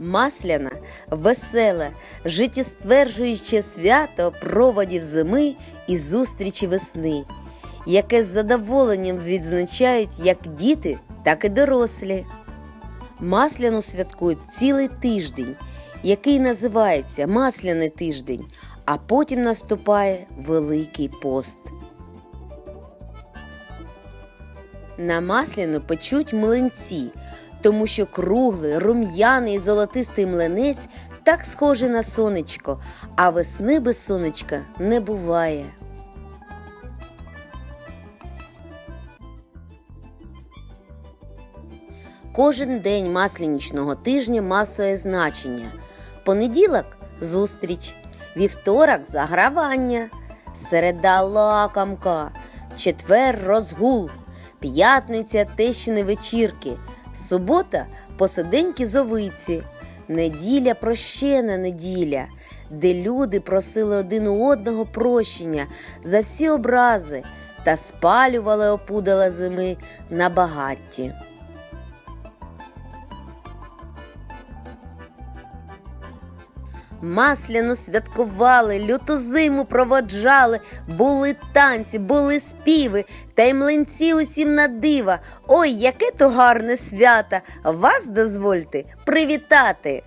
Масляна, веселе, життєстверджуюче свято проводів зими і зустрічі весни, яке з задоволенням відзначають як діти, так і дорослі. Масляну святкують цілий тиждень, який називається Масляний тиждень, а потім наступає Великий пост. На масляну печуть млинці, тому що круглий, рум'яний золотистий млинець так схожий на сонечко, а весни без сонечка не буває. Кожен день маслянічного тижня мав своє значення. Понеділок зустріч, вівторок загравання, середа лакомка, четвер розгул, п'ятниця тещини вечірки, субота посиденьки зовиці, неділя прощена неділя, де люди просили один у одного прощення за всі образи та спалювали опудала зими на багатті. Масляно святкували, люту зиму проводжали, були танці, були співи, та й млинці усім на дива. Ой, яке то гарне свято! Вас дозвольте привітати!